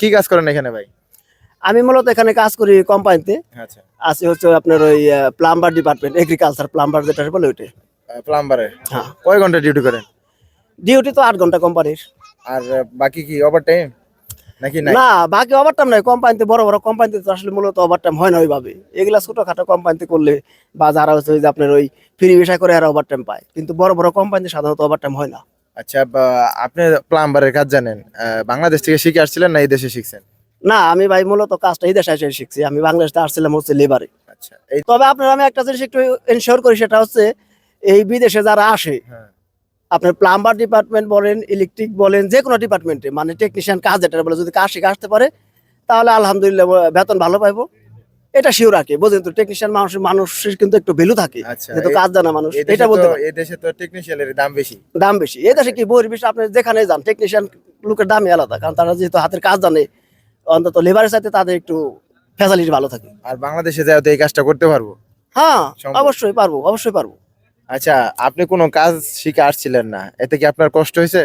কি কাজ করেন এখানে ভাই? আমি মূলত এখানে কাজ করি কোম্পানিতে। আচ্ছা। আছি হচ্ছে আপনার ওই প্লাম্বার ডিপার্টমেন্ট এগ্রিকালচার প্লাম্বার যেটা বলে ওইটা প্লাম্বারে হ্যাঁ। কয় ঘণ্টা ডিউটি করেন? ডিউটি তো আট ঘণ্টা কোম্পানির আর বাকি কি ওভার টাইম নাকি নাই? না বাকি ওভারটাইম নাই কোম্পানিতে বড় বড় কোম্পানিতে তো আসলে মূলত ওভারটাইম হয় না ওইভাবে। এগুলা ছোটখাটো কোম্পানিতে করলে বা যারা হচ্ছে যে আপনার ওই ফ্রি ভিসা করে এরা ওভারটাইম পায়। কিন্তু বড় বড় কোম্পানিতে সাধারণত ওভারটাইম হয় না। আচ্ছা আপনি প্লাম্বারের কাজ জানেন বাংলাদেশ থেকে শিখে আসছিলেন না এই দেশে শিখছেন? না আমি ভাই মূলত কাজটা এই দেশে এসে শিখছি আমি বাংলাদেশে আসছিলাম হচ্ছে লেবারে আচ্ছা তবে আপনার আমি একটা জিনিস একটু এনশিওর করি সেটা হচ্ছে এই বিদেশে যারা আসে হ্যাঁ। আপনার প্লাম্বার ডিপার্টমেন্ট বলেন ইলেকট্রিক বলেন যে কোনো ডিপার্টমেন্টে মানে টেকনিশিয়ান কাজ যেটা বলে যদি কাজ শিখে আসতে পারে তাহলে আলহামদুলিল্লাহ বেতন ভালো পাইবো। এটা শিওর রাখে বুঝলেন তো টেকনিশিয়ান মানুষ মানুষের কিন্তু একটু ভ্যালু থাকে আচ্ছা যেহেতু কাজ জানা মানুষ এটা বলতে এই দেশে তো টেকনিশিয়ানের দাম বেশি। দাম বেশি। এই দেশে কি বহির্বিশ আপনি যেখানে যান টেকনিশিয়ান লোকের দামই আলাদা কারণ তারা যেহেতু হাতের কাজ জানে অন্তত লেবারের সাথে তাদের একটু ফ্যাসিলিটি ভালো থাকে। আর বাংলাদেশে যাও তো এই কাজটা করতে পারব? হ্যাঁ অবশ্যই পারব অবশ্যই পারব। আচ্ছা আপনি কোনো কাজ শিখে আসছিলেন না এতে কি আপনার কষ্ট হয়েছে?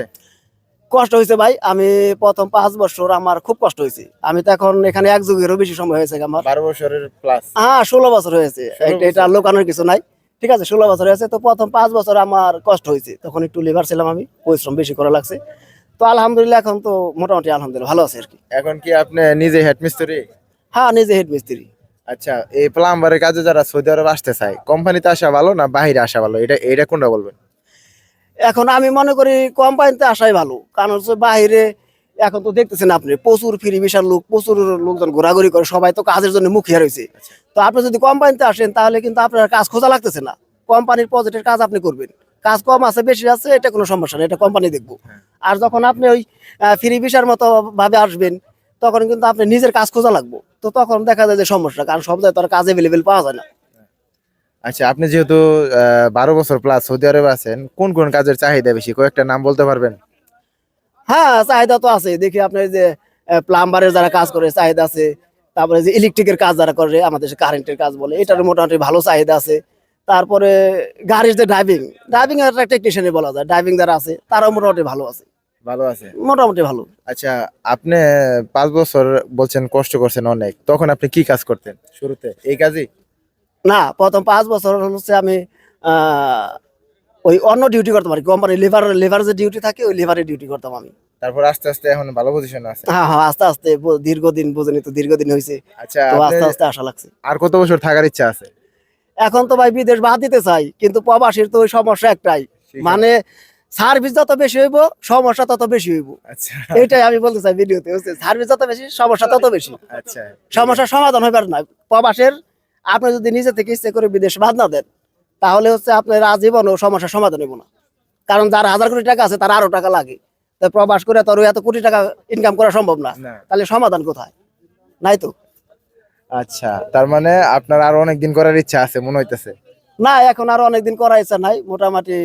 কষ্ট হয়েছে ভাই। আমি প্রথম পাঁচ বছর আমার খুব কষ্ট হয়েছে। আমি তো এখন এখানে এক যুগেরও বেশি সময় হয়েছে আমার? বারো বছরের প্লাস হ্যাঁ ষোলো বছর হয়েছে। এটা- লোকানোর কিছু নাই। ঠিক আছে ষোলো বছর হয়েছে। তো প্রথম পাঁচ বছর আমার কষ্ট হয়েছে। তখন একটু লিভার ছিলাম আমি পরিশ্রম বেশি করা লাগছে। তো আলহামদুলিল্লাহ এখন তো মোটামুটি আলহামদুলিল্লাহ ভালো আছে আর কি। এখন কি আপনি নিজে হেড মিস্ত্রি হ্যাঁ নিজে হেড মিস্ত্রি আচ্ছা এই প্লাম্বারের কাজে যারা সৌদি আরব আসতে চায় কোম্পানিতে আসা ভালো না বাইরে আসা ভালো? এটা এটা কোনটা বলবেন? এখন আমি মনে করি কোম্পানিতে আসাই ভালো। কারণ হচ্ছে বাহিরে এখন তো দেখতেছেন আপনি প্রচুর ফ্রি বিশাল লোক প্রচুর লোকজন ঘোরাঘুরি করে সবাই তো কাজের জন্য মুখিয়া রয়েছে। তো আপনি যদি কোম্পানিতে আসেন তাহলে কিন্তু আপনার কাজ খোঁজা লাগতেছে না। কোম্পানির প্রজেক্টের কাজ আপনি করবেন। কাজ কম আছে বেশি আছে এটা কোনো সমস্যা নেই এটা কোম্পানি দেখব। আর যখন আপনি ওই ফ্রি ভিসার মতো ভাবে আসবেন তখন কিন্তু আপনি নিজের কাজ খোঁজা লাগবো। তো তখন দেখা যায় যে সমস্যা কারণ সব জায়গায় তো আর কাজ অ্যাভেলেবেল পাওয়া যায় না। আচ্ছা আপনি যেহেতু বারো বছর প্লাস সৌদি আরবে আছেন কোন কোন কাজের চাহিদা বেশি? কয়েকটা নাম বলতে পারবেন? হ্যাঁ চাহিদা তো আছে। দেখি আপনার যে প্লাম্বারের যারা কাজ করে চাহিদা আছে। তারপরে যে ইলেকট্রিকের কাজ যারা করে আমাদের কারেন্টের কাজ বলে এটার মোটামুটি ভালো চাহিদা আছে। তারপরে গাড়ির যে ড্রাইভিং ড্রাইভিং একটা টেকনিশিয়ানে বলা যায়। ড্রাইভিং যারা আছে তারাও মোটামুটি ভালো আছে। ভালো আছে? মোটামুটি ভালো। আচ্ছা আপনি পাঁচ বছর বলছেন কষ্ট করছেন অনেক। তখন আপনি কি কাজ করতেন শুরুতে? এই কাজই? না প্রথম পাঁচ বছর হচ্ছে আমি ওই অন্য ডিউটি করতাম আর কোম্পানি লেবার লেবার যে ডিউটি থাকে ওই লেবারের ডিউটি করতাম আমি। তারপর আস্তে আস্তে এখন ভালো পজিশন আছে। হ্যাঁ হ্যাঁ আস্তে আস্তে দীর্ঘদিন বুঝেনি তো দীর্ঘদিন হয়েছে আচ্ছা তো আস্তে আস্তে আশা লাগছে। আর কত বছর থাকার ইচ্ছা আছে? এখন তো ভাই বিদেশ বাদ দিতে চাই কিন্তু প্রবাসীর তো ওই সমস্যা একটাই। মানে সার্ভিস যত বেশি হইব সমস্যা তত বেশি হইব। আচ্ছা। এইটাই আমি বলতে চাই ভিডিওতে সার্ভিস যত বেশি সমস্যা তত বেশি। আচ্ছা। সমস্যার সমাধান হইবার না। প্রবাসের আপনি যদি নিজে থেকে ইচ্ছে করে বিদেশ বাদ না দেন তাহলে হচ্ছে আপনার আজীবনও সমস্যার সমাধান হইব না। কারণ যার হাজার কোটি টাকা আছে তার আরও টাকা লাগে। তো প্রবাস করে তোর এত কোটি টাকা ইনকাম করা সম্ভব না। তাহলে সমাধান কোথায়? নাই তো? আচ্ছা তার মানে আপনার আরও অনেক দিন করার ইচ্ছা আছে মনে হইতেছে? না এখন আরও অনেকদিন করার ইচ্ছা নাই। মোটামুটি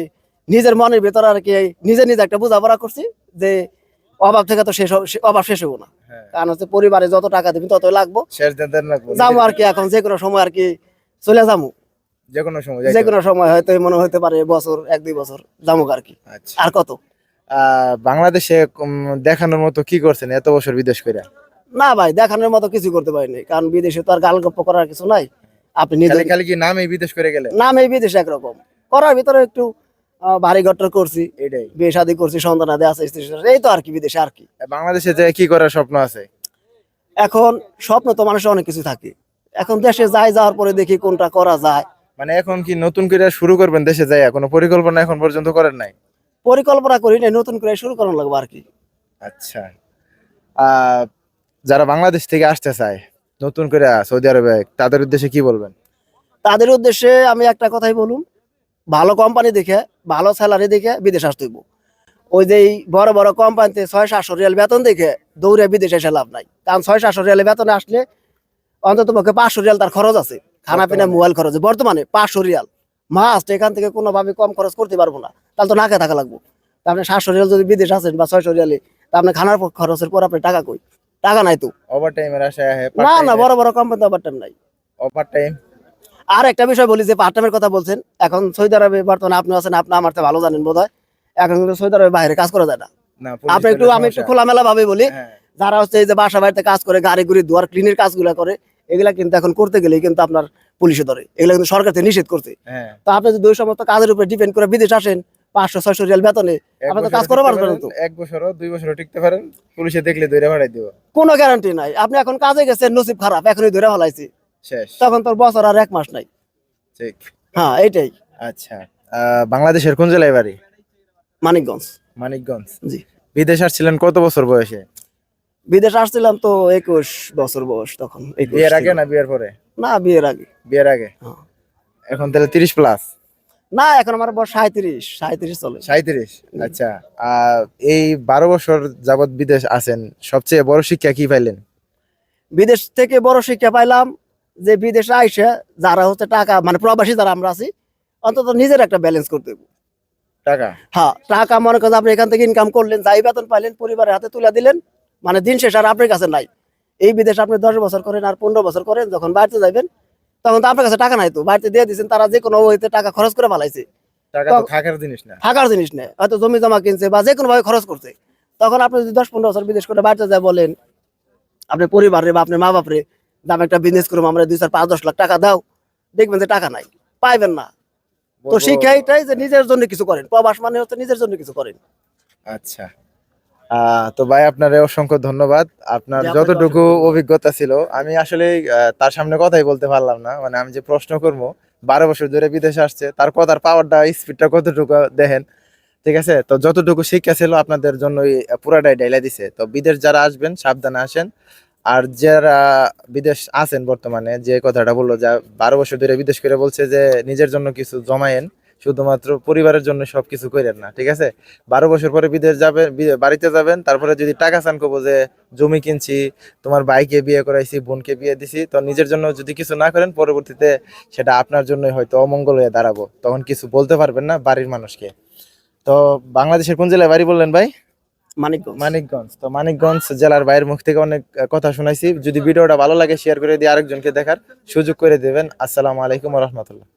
নিজের মনের ভেতর আর কি নিজে নিজে একটা বোঝাপড়া করছি যে অভাব থেকে তো শেষ অভাব শেষ হব না। হ্যাঁ। কারণ হচ্ছে পরিবারে যত টাকা দিবেন ততই লাগবো। যাব আর কি এখন যে কোনো সময় আর কি চলে যাব। যে কোনো সময় যে কোনো সময় হয়তো মনে হতে পারে বছর এক দুই বছর যাব আর কি। আচ্ছা। আর কত? বাংলাদেশে দেখানোর মতো কি করছেন এত বছর বিদেশ করে না ভাই দেখানোর মতো কিছু করতে পারিনি। কারণ বিদেশে তো আর গাল গপ্প করার কিছু নাই। আপনি নিজে খালি কি নামে বিদেশ করে গেলে নাম বিদেশে একরকম। করার ভিতরে একটু আহ, ভারী করছি এটাই। বিয়ে শাদী করছি সন্তান আদে আছে স্ত্রী এই তো আর কি বিদেশে আর কি। বাংলাদেশে যে কি করার স্বপ্ন আছে? এখন স্বপ্ন তো মানুষের অনেক কিছু থাকে। এখন দেশে যাই যাওয়ার পরে দেখি কোনটা করা যায়। মানে এখন কি নতুন করে শুরু করবেন দেশে যাই কোনো পরিকল্পনা এখন পর্যন্ত করেন নাই? পরিকল্পনা করি না নতুন করে শুরু করানো লাগবে আর কি। আচ্ছা। আহ, যারা বাংলাদেশ থেকে আসতে চায় নতুন করে সৌদি আরবে তাদের উদ্দেশ্যে কি বলবেন? তাদের উদ্দেশ্যে আমি একটা কথাই বলুন ভালো কোম্পানি দেখে ভালো স্যালারি দেখে বিদেশ আসতে হইব। ওই যে বড় বড় কোম্পানিতে ছয় সাতশো রিয়াল বেতন দেখে দৌড়ে বিদেশে এসে লাভ নাই। কারণ ছয় সাতশো রিয়াল বেতনে আসলে অন্তত পক্ষে পাঁচশো রিয়াল তার খরচ আছে। খানা পিনা মোবাইল খরচ। বর্তমানে পাঁচশো রিয়াল মাস্ট এখান থেকে কোনোভাবে কম খরচ করতে পারব না। তাহলে তো নাকে থাকা লাগবো। তা আপনি সাতশো রিয়াল যদি বিদেশ আসেন বা ছয়শো রিয়ালে তা আপনি খানার খরচের পর আপনি টাকা কই? টাকা নাই তো। ওভার টাইমের আশায় না না বড় বড় কোম্পানিতে আবার টাইম নাই। ওভার টাইম আর একটা বিষয় বলি যে পার্ট টাইমের কথা বলছেন এখন সৌদি আরবে বর্তমানে আপনি আছেন আপনি আমার ভালো জানেন বোধ হয় এখন কিন্তু সৌদি আরবে বাইরে কাজ করা যায় না। আপনি একটু আমি একটু খোলামেলা ভাবে বলি হ্যাঁ। যারা হচ্ছে এই যে বাসা বাড়িতে কাজ করে গাড়ি গুড়ি দুয়ার ক্লিনের কাজগুলো করে এগুলা কিন্তু এখন করতে গেলেই কিন্তু আপনার পুলিশে ধরে। এগুলা কিন্তু সরকার থেকে নিষেধ করছে। হ্যাঁ। তো আপনি যদি ওই সমস্ত কাজের উপরে ডিপেন্ড করে বিদেশ আসেন পাঁচশো ছয়শো রিয়াল বেতনে আপনি তো কাজ করতে টিকতে পারবেন তো। এক বছরও দুই বছরও টিকতে পারেন পুলিশে দেখলে দৈরা ভাড়াই দিব। কোনো গ্যারান্টি নাই। আপনি এখন কাজে গেছেন নসিব খারাপ এখনই ধরে ফেলাইছি। শেষ তখন তোর বছর আর এক মাস নাই। ঠিক। হ্যাঁ এইটাই। আচ্ছা বাংলাদেশের কোন জেলায় বাড়ি? মানিকগঞ্জ। মানিকগঞ্জ। জি। বিদেশ আসছিলেন কত বছর বয়সে? বিদেশ আসছিলাম তো একুশ বছর বয়স তখন বিয়ের আগে না বিয়ের পরে? না বিয়ের আগে। বিয়ের আগে? হ্যাঁ। এখন তাহলে তিরিশ প্লাস না এখন আমার বয়স সাঁত্রিশ সাঁত্রিশ চলে। সাঁত্রিশ আচ্ছা আহ, এই বারো বছর যাবৎ বিদেশ আছেন সবচেয়ে বড় শিক্ষা কি পাইলেন? বিদেশ থেকে বড় শিক্ষা পাইলাম যে বিদেশে আইসে যারা হচ্ছে টাকা মানে প্রবাসী যারা আমরা আছি অন্তত নিজের একটা ব্যালেন্স করতে হবে। টাকা? হ্যাঁ টাকা মনে করেন আপনি এখান থেকে ইনকাম করলেন যাই বেতন পাইলেন পরিবারের হাতে তুলে দিলেন মানে দিন শেষ আর আপনার কাছে নাই। এই বিদেশ আপনি দশ বছর করেন আর পনেরো বছর করেন যখন বাড়িতে যাবেন তখন তো আপনার কাছে টাকা নাই তো। বাড়িতে দিয়ে দিচ্ছেন তারা যে কোনো ওইতে টাকা খরচ করে ফেলাইছে। জিনিস না। থাকার জিনিস নেই। হয়তো জমি জমা কিনছে বা যে কোনো ভাবে খরচ করছে। তখন আপনি যদি দশ পনেরো বছর বিদেশ করে বাড়িতে যায় বলেন আপনি পরিবারে বা আপনার মা বাপরে দাম একটা বিজনেস করব আমরা দুই চার পাঁচ দশ লাখ টাকা দাও। দেখবেন যে টাকা নাই পাইবেন না। তো শিক্ষা এটাই যে নিজের জন্য কিছু করেন প্রবাস মানে হচ্ছে নিজের জন্য কিছু করেন। আচ্ছা। তো ভাই আপনার অসংখ্য ধন্যবাদ। আপনার যতটুকু অভিজ্ঞতা ছিল আমি আসলে তার সামনে কথাই বলতে পারলাম না। মানে আমি যে প্রশ্ন করব বারো বছর ধরে বিদেশে আসছে তার কথার পাওয়ারটা স্পিডটা কতটুকু দেখেন? ঠিক আছে? তো যতটুকু শিক্ষা ছিল আপনাদের জন্য পুরাটাই ডাইলা দিছে। তো বিদেশ যারা আসবেন সাবধানে আসেন। আর যারা বিদেশ আছেন বর্তমানে, যে কথাটা বলল যে বারো বছর ধরে বিদেশ করে বলছে যে নিজের জন্য কিছু জমায়েন, শুধুমাত্র পরিবারের জন্য সবকিছু করেন না, ঠিক আছে? বারো বছর পরে বিদেশ যাবেন বাড়িতে যাবেন, তারপরে যদি টাকা চান কবো যে জমি কিনছি, তোমার ভাইকে বিয়ে করাইছি, বোনকে বিয়ে দিছি, তো নিজের জন্য যদি কিছু না করেন, পরবর্তীতে সেটা আপনার জন্যই হয়তো অমঙ্গল হয়ে দাঁড়াবো। তখন কিছু বলতে পারবেন না বাড়ির মানুষকে। তো বাংলাদেশের কোন জেলায় বাড়ি বললেন ভাই? মানিকগঞ্জ। মানিকগঞ্জ। তো মানিকগঞ্জ জেলার বাইরের মুখ থেকে অনেক কথা শুনাইছি। যদি ভিডিওটা ভালো লাগে শেয়ার করে দিয়ে আরেকজনকে দেখার সুযোগ করে দেবেন। আসসালামু আলাইকুম রহমতুল্লাহ।